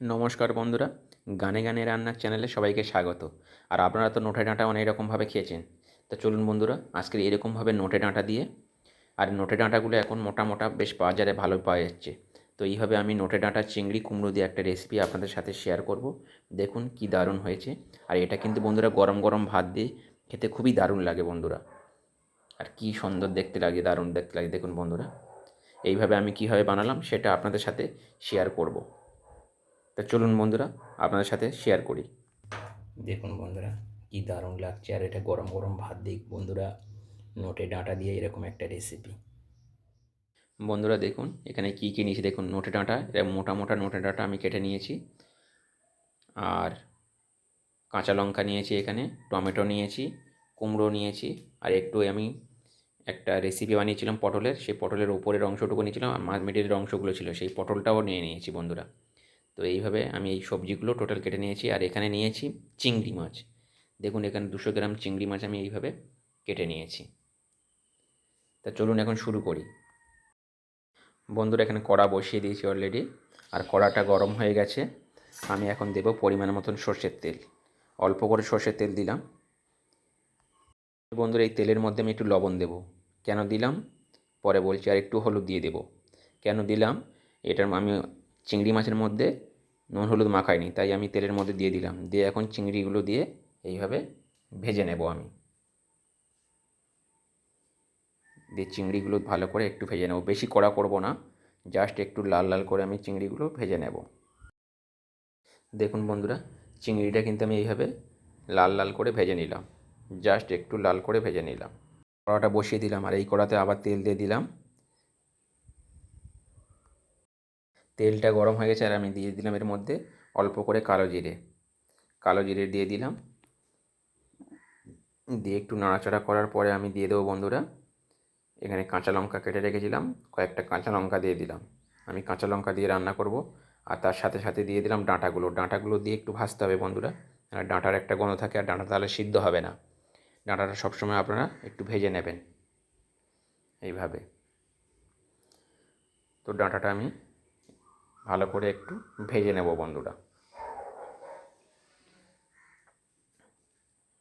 নমস্কার বন্ধুরা, গানে গানে রান্নার চ্যানেলে সবাইকে স্বাগত। আর আপনারা তো নোটে ডাঁটা অনেক রকমভাবে খেয়েছেন। তো চলুন বন্ধুরা, আজকের এরকমভাবে নোটে ডাঁটা দিয়ে, আর নোটে ডাঁটাগুলো এখন মোটা মোটা বেশ বাজারে ভালো পাওয়া যাচ্ছে। তো এইভাবে আমি নোটে ডাঁটা চিংড়ি কুমড়ো দিয়ে একটা রেসিপি আপনাদের সাথে শেয়ার করব। দেখুন কি দারুণ হয়েছে। আর এটা কিন্তু বন্ধুরা গরম গরম ভাত দিয়ে খেতে খুবই দারুণ লাগে বন্ধুরা। আর কি সুন্দর দেখতে লাগে, দারুণ দেখতে লাগে, দেখুন বন্ধুরা। এইভাবে আমি কীভাবে বানালাম সেটা আপনাদের সাথে শেয়ার করব। তা চলুন বন্ধুরা আপনাদের সাথে শেয়ার করি। দেখুন বন্ধুরা কি দারুণ লাগছে। আর এটা গরম গরম ভাত দিক বন্ধুরা নোটে ডাঁটা দিয়ে এরকম একটা রেসিপি বন্ধুরা দেখুন এখানে কী কী নিয়েছি দেখুন নোটে ডাঁটা এরকম মোটা মোটা নোটে ডাঁটা আমি কেটে নিয়েছি। আর কাঁচা লঙ্কা নিয়েছি এখানে টমেটো নিয়েছি কুমড়ো নিয়েছি আর একটু আমি একটা রেসিপি বানিয়েছিলাম পটলের সেই পটলের ওপরের অংশটুকু নিয়েছিলাম আর মাছ মেটেরিয়াল অংশগুলো ছিল সেই পটলটাও নিয়ে নিয়েছি বন্ধুরা। তো এইভাবে আমি এই সবজিগুলো টোটাল কেটে নিয়েছি আর এখানে নিয়েছি চিংড়ি মাছ। দেখুন, এখানে দুশো গ্রাম চিংড়ি মাছ আমি এইভাবে কেটে নিয়েছি। তা চলুন এখন শুরু করি। বন্ধুরা, এখানে কড়া বসিয়ে দিয়েছি অলরেডি আর কড়াটা গরম হয়ে গেছে। আমি এখন দেব পরিমাণ মতন সর্ষের তেল। অল্প করে সর্ষের তেল দিলাম। বন্ধুরা, এই তেলের মধ্যে আমি একটু লবণ দেব। কেন দিলাম? পরে বলছি আর একটু হলুদ দিয়ে দেব। কেন দিলাম? এটার আমি চিংড়ি মাছের মধ্যে নুন, হলুদ মাখাইনি, তাই আমি তেলের মধ্যে দিয়ে দিলাম। দিয়ে এখন চিংড়িগুলো দিয়ে এইভাবে ভেজে নেব আমি। দিয়ে চিংড়িগুলো ভালো করে একটু ভেজে নেব। বেশি কড়া করব না, জাস্ট একটু লাল লাল করে আমি চিংড়িগুলো ভেজে নেব। দেখুন বন্ধুরা, চিংড়িটা কিন্তু আমি এইভাবে লাল লাল করে ভেজে নিলাম। জাস্ট একটু লাল করে ভেজে নিলাম। কড়াটা বসিয়ে দিলাম, আর এই কড়াতে আবার তেল দিয়ে দিলাম। তেলটা গরম হয়ে গেছে আর আমি দিয়ে দিলাম এর মধ্যে অল্প করে কালো জিরে। কালো জিরে দিয়ে দিলাম। দিয়ে একটু নাড়াচাড়া করার পরে আমি দিয়ে দেবো বন্ধুরা, এখানে কাঁচা লঙ্কা কেটে রেখেছিলাম, কয়েকটা কাঁচা লঙ্কা দিয়ে দিলাম। আমি কাঁচা লঙ্কা দিয়ে রান্না করব আর তার সাথে সাথে দিয়ে দিলাম ডাঁটাগুলো। ডাঁটাগুলো দিয়ে একটু ভাজতে হবে বন্ধুরা আর ডাঁটার একটা গন্ধ থাকে আর ডাঁটা তাহলে সিদ্ধ হবে না। ডাঁটাটা সবসময় আপনারা একটু ভেজে নেবেন। এইভাবে। তো ডাঁটাটা আমি ভালো করে একটু ভেজে নেব বন্ধুরা।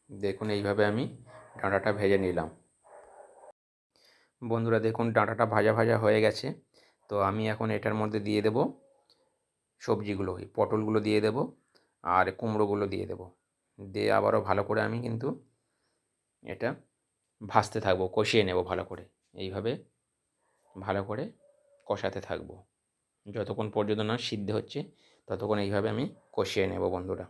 দেখুন এইভাবে আমি ডাঁটাটা ভেজে নিলাম। বন্ধুরা দেখুন ডাঁটাটা ভাজা ভাজা হয়ে গেছে। তো আমি এখন এটার মধ্যে দিয়ে দেব সবজিগুলো, এই পটলগুলো দিয়ে দেব আর কুমড়োগুলো দিয়ে দেব। দিয়ে আবারও ভালো করে আমি কিন্তু এটা ভাজতে থাকব, কষিয়ে নেব ভালো করে। এইভাবে ভালো করে কষাতে থাকব। যতক্ষণ পর্যন্ত না সিদ্ধ হচ্ছে, ততক্ষণ এইভাবে আমি কষিয়ে নেব বন্ধুরা।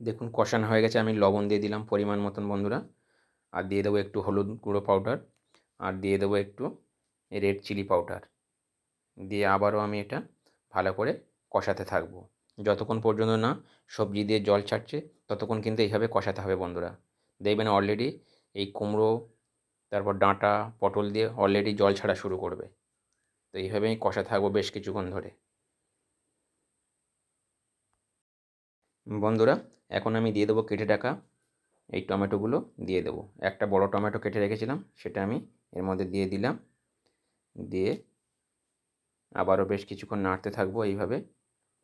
দেখুন কষানো হয়ে গেছে, আমি লবণ দিয়ে দিলাম পরিমাণ মতন বন্ধুরা। আর দিয়ে দেবো একটু হলুদ গুঁড়ো পাউডার আর দিয়ে দেবো একটু রেড চিলি পাউডার দিয়ে আবারও আমি এটা ভালো করে কষাতে থাকব। যতক্ষণ পর্যন্ত না সবজি দিয়ে জল ছাড়ছে, ততক্ষণ কিন্তু এইভাবে কষাতে হবে বন্ধুরা। দেখবেন অলরেডি এই কুমড়ো, তারপর ডাঁটা, পটল দিয়ে অলরেডি জল ছাড়া শুরু করবে। তো এইভাবে আমি কষা থাকব বেশ কিছুক্ষণ ধরে। বন্ধুরা, এখন আমি দিয়ে দেবো কেটে টাকা এই টমেটোগুলো দিয়ে দেবো। একটা বড় টমেটো কেটে রেখেছিলাম, সেটা আমি এর মধ্যে দিয়ে দিলাম। দিয়ে আবারও বেশ কিছুক্ষণ নাড়তে থাকব এইভাবে।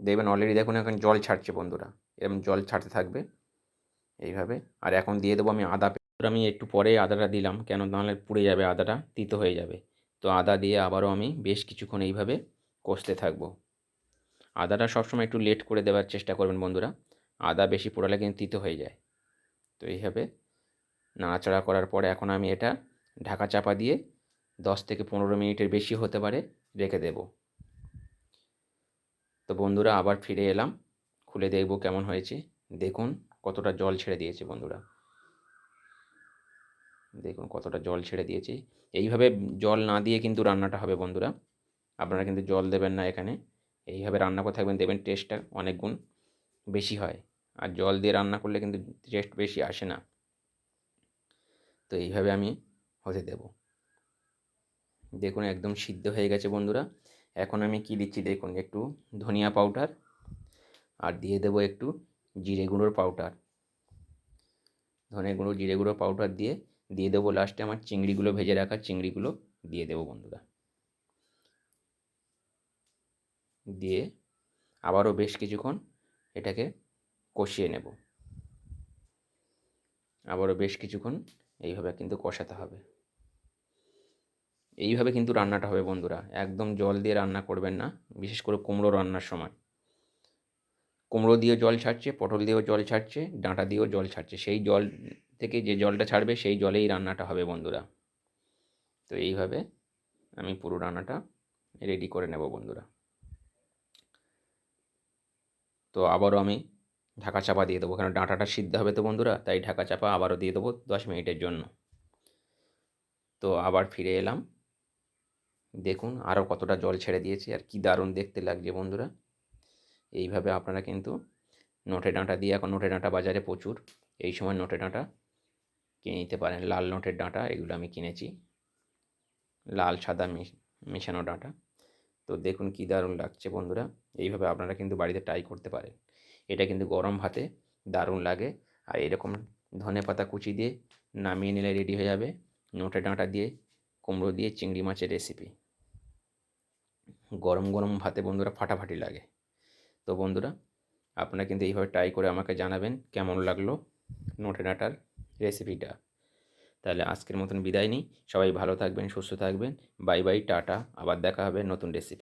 দেখবেন অলরেডি দেখুন এখন জল ছাড়ছে বন্ধুরা এরকম জল ছাড়তে থাকবে এইভাবে। আর এখন দিয়ে দেবো আমি আদা আমি একটু পরে আদাটা দিলাম, কেন নাহলে পুড়ে যাবে আদাটা, তিতো হয়ে যাবে। তো আদা দিয়ে আবারও আমি বেশ কিছুক্ষণ এইভাবে কষতে থাকব। আদাটা সবসময় একটু লেট করে দেওয়ার চেষ্টা করবেন বন্ধুরা। আদা বেশি পোড়ালে কিন্তু তিতো হয়ে যায়। তো এইভাবে নাড়াচাড়া করার পরে এখন আমি এটা ঢাকা চাপা দিয়ে দশ থেকে পনেরো মিনিটের বেশি হতে পারে রেখে দেব। তো বন্ধুরা আবার ফিরে এলাম। খুলে দেখব কেমন হয়েছে। দেখুন কতটা জল ছেড়ে দিয়েছে বন্ধুরা। দেখুন কতটা জল ছেড়ে দিয়েছি। এইভাবে জল না দিয়ে কিন্তু রান্নাটা হবে বন্ধুরা। আপনারা কিন্তু জল দেবেন না এখানে। এইভাবে রান্না করে থাকবেন দেবেন টেস্টটা অনেক গুণ বেশি হয়। আর জল দিয়ে রান্না করলে কিন্তু টেস্ট বেশি আসে না। তো এইভাবে আমি হতে দেব। দেখুন একদম সিদ্ধ হয়ে গেছে বন্ধুরা। এখন আমি কি দিচ্ছি দেখুন, একটু ধনিয়া পাউডার আর দিয়ে দেবো একটু জিরে গুঁড়োর পাউডার ধনে গুঁড়ো, জিরে গুঁড়ো পাউডার দিয়ে দিয়ে দেবো লাস্টে আমার চিংড়িগুলো ভেজে রাখা চিংড়িগুলো দিয়ে দেবো বন্ধুরা। দিয়ে আবারও বেশ কিছুক্ষণ এটাকে কষিয়ে নেব। আবারও বেশ কিছুক্ষণ এইভাবে কিন্তু কষাতে হবে। এইভাবে কিন্তু রান্নাটা হবে বন্ধুরা। একদম জল দিয়ে রান্না করবেন না, বিশেষ করে কুমড়ো রান্নার সময়। কুমড়ো দিয়েও জল ছাড়ছে, পটল দিয়েও জল ছাড়ছে, ডাঁটা দিয়েও জল ছাড়ছে। সেই জল থেকে যে জলটা ছাড়বে, সেই জলেই রান্নাটা হবে বন্ধুরা। তো এইভাবে আমি পুরো রান্নাটা রেডি করে নেব বন্ধুরা। তো আবারও আমি ঢাকা চাপা দিয়ে দেবো কারণ ডাঁটাটা সিদ্ধ হবে তো বন্ধুরা, তাই ঢাকা চাপা আবারও দিয়ে দেবো দশ মিনিটের জন্য। তো আবার ফিরে এলাম। দেখুন আরও কতটা জল ছেড়ে দিয়েছে, আর কি দারুণ দেখতে লাগছে বন্ধুরা। এইভাবে আপনারা কিন্তু নোটে ডাঁটা দিয়ে এখন নোটে ডাঁটা বাজারে প্রচুর, এই সময় নোটে ডাঁটা কিনে নিতে পারেন। লাল নোটের ডাঁটা, এগুলো আমি কিনেছি। লাল, সাদা মেশানো ডাঁটা। তো দেখুন কী দারুণ লাগছে বন্ধুরা। এইভাবে আপনারা কিন্তু বাড়িতে ট্রাই করতে পারেন। এটা কিন্তু গরম ভাতে দারুণ লাগে। আর এরকম ধনে পাতা কুচি দিয়ে নামিয়ে নিলে রেডি হয়ে যাবে নোটে ডাঁটা দিয়ে, কুমড়ো দিয়ে, চিংড়ি মাছের রেসিপি গরম গরম ভাতে বন্ধুরা ফাটাফাটি লাগে। তো বন্ধুরা, আপনারা কিন্তু এইভাবে ট্রাই করে আমাকে জানাবেন কেমন লাগল নোটে ডাঁটার। রেসিপিটা তাহলে আজকের মতন বিদায় নিই। সবাই ভালো থাকবেন, সুস্থ থাকবেন। Bye bye, tata. আবার দেখা হবে নতুন রেসিপি